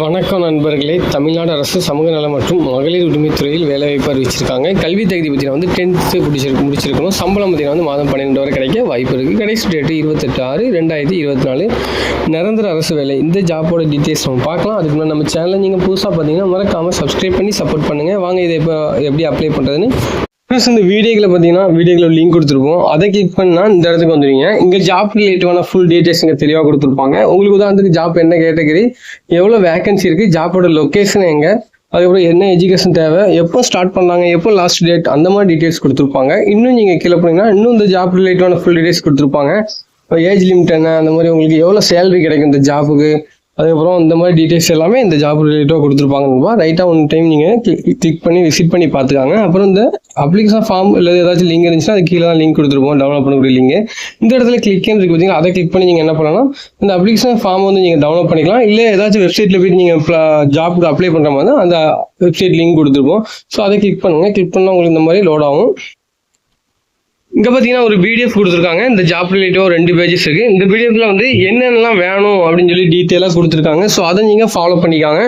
வணக்கம் நண்பர்களே. தமிழ்நாடு அரசு சமூக நலம் மற்றும் மகளிர் உரிமைத்துறையில் வேலைவாய்ப்பு அறிவிச்சிருக்காங்க. கல்வி தகுதி பார்த்தீங்கன்னா வந்து டென்த்து பிடிச்சிருக்கு முடிச்சிருக்கணும். சம்பளம் பார்த்தீங்கன்னா வந்து மாதம் பன்னிரெண்டு வரை கிடைக்க வாய்ப்பு இருக்குது கடைசி டேட்டு இருபத்தெட்டு ஆறு ரெண்டாயிரத்தி இருபத்தி நாலு நிரந்தர அரசு வேலை. இந்த ஜாப்போட டீட்டெயில்ஸ் நம்ம பார்க்கலாம். அதுக்கு முன்னாடி நம்ம சேனலை நீங்கள் புதுசாக பார்த்தீங்கன்னா மறக்காமல் சப்ஸ்கிரைப் பண்ணி சப்போர்ட் பண்ணுங்கள் வாங்க இதை இப்போ எப்படி அப்ளை பண்ணுறதுன்னு ப்ளஸ் இந்த வீடியோக்கில் பார்த்தீங்கன்னா வீடியோக்கில் லிங்க் கொடுத்துருப்போம் அதை கிளிக் பண்ணால் இந்த இடத்துக்கு வந்துடுவீங்க இங்கே ஜாப் ரிலேட்டிவான ஃபுல் டீட்டெயில்ஸ் இங்கே தெளிவாக கொடுத்துருப்பாங்க. உங்களுக்கு உதாரணத்துக்கு ஜாப் என்ன கேட்டகரி எவ்வளோ வேகன்சி இருக்குது ஜாப்போட லொக்கேஷன் எங்கே அதுக்கப்புறம் என்ன எஜுகேஷன் தேவை எப்போ ஸ்டார்ட் பண்ணாங்க எப்போ லாஸ்ட் டேட் அந்த மாதிரி டீட்டெயில்ஸ் கொடுத்துருப்பாங்க. இன்னும் நீங்கள் கீழே போனீங்கன்னா இன்னும் இந்த ஜாப் ரிலேட்டிவான ஃபுல் டீட்டெயில்ஸ் கொடுத்துருப்பாங்க. ஏஜ் லிமிட் என்ன அந்த மாதிரி உங்களுக்கு எவ்வளோ சேலரி கிடைக்கும் இந்த ஜாப்புக்கு அதுக்கப்புறம் இந்த மாதிரி டீட்டெயில்ஸ் எல்லாமே இந்த ஜாப் ரிலேட்டிவாக கொடுத்துருப்பாங்க ரைட்டாக ஒன் டைம் நீங்கள் கிளிக் பண்ணி விசிட் பண்ணி பார்த்துக்காங்க. அப்புறம் இந்த அப்ளிகேஷன் ஃபார்ம் இல்லை ஏதாச்சும் லிங்க் இருந்துச்சுன்னா அது கீழே தான் லிங்க் கொடுத்துருப்போம். டவுன்லோட் பண்ணக்கூடிய லிங்க் இந்த இடத்துல கிளிக்னு இருக்கு பார்த்தீங்கன்னா அதை கிளிக் பண்ணி நீங்கள் என்ன பண்ணலாம் இந்த அப்ளிகேஷன் ஃபார்ம் வந்து நீங்கள் டவுன்லோட் பண்ணிக்கலாம். இல்லை ஏதாச்சும் வெப்சைட்டில் போய் நீங்கள் ஜாப்க்கு அப்ளை பண்ணுற மாதிரி தான் அந்த வெப்சைட் லிங்க் கொடுத்துருப்போம். ஸோ அதை கிளிக் பண்ணுங்கள் கிளிக் பண்ணால் உங்களுக்கு இந்த மாதிரி லோட் ஆகும். இங்கே பார்த்தீங்கன்னா ஒரு பிடிஎஃப் கொடுத்துருக்காங்க. இந்த ஜாப் ரிலேட்டிவாக ரெண்டு பேஜஸ் இருக்குது இந்த பிடிஎஃப்ல வந்து என்னென்னலாம் வேணும் அப்படின்னு சொல்லி டீட்டெயிலாக கொடுத்துருக்காங்க. ஸோ அதை நீங்கள் ஃபாலோ பண்ணிக்காங்க.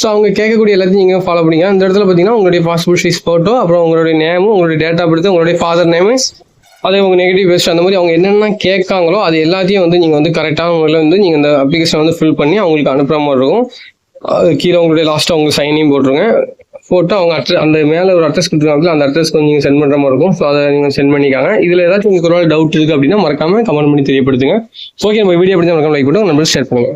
ஸோ அவங்க கேட்கக்கூடிய எல்லாத்தையும் நீங்கள் ஃபாலோ பண்ணிக்கலாம் இந்த இடத்துல பார்த்தீங்கன்னா உங்களுடைய பாஸ்போர்ட் சைஸ் ஃபோட்டோ அப்புறம் உங்களுடைய நேமும் உங்களுடைய டேட்டா படுத்து உங்களுடைய ஃபாதர் நேமு அதே உங்கள் நெகட்டிவ் பெஸ்ட் அந்த மாதிரி அவங்க என்னென்ன கேட்காங்களோ அது எல்லாத்தையும் வந்து நீங்கள் வந்து கரெக்டான முறையில் வந்து நீங்கள் இந்த அப்ளிகேஷன் வந்து ஃபில் பண்ணி அவங்களுக்கு அனுப்புகிற மாதிரி இருக்கும். அது கீழே உங்களுடைய லாஸ்ட்டாக உங்களுக்கு சைனையும் போட்டுருங்க. போட்டு அவங்க அட்ரஸ் அந்த மேலே ஒரு அட்ரஸ் கொடுத்துருக்காங்க அந்த அட்ரஸ்க்கு வந்து நீங்கள் சென்ட் பண்ணுற மாதிரி இருக்கும். ஸோ அதை நீங்கள் சென்ட் பண்ணிக்காங்க. இதில் ஏதாச்சும் உங்களுக்கு ஒரு டவுட் இருக்குது அப்படின்னா மறக்காம கமெண்ட் பண்ணி தெரியப்படுத்துங்க. ஓகே நம்ம வீடியோ பிடிச்சா மறக்காம லைக் பண்ணுங்க. நம்ம ஷேர் பண்ணுங்க.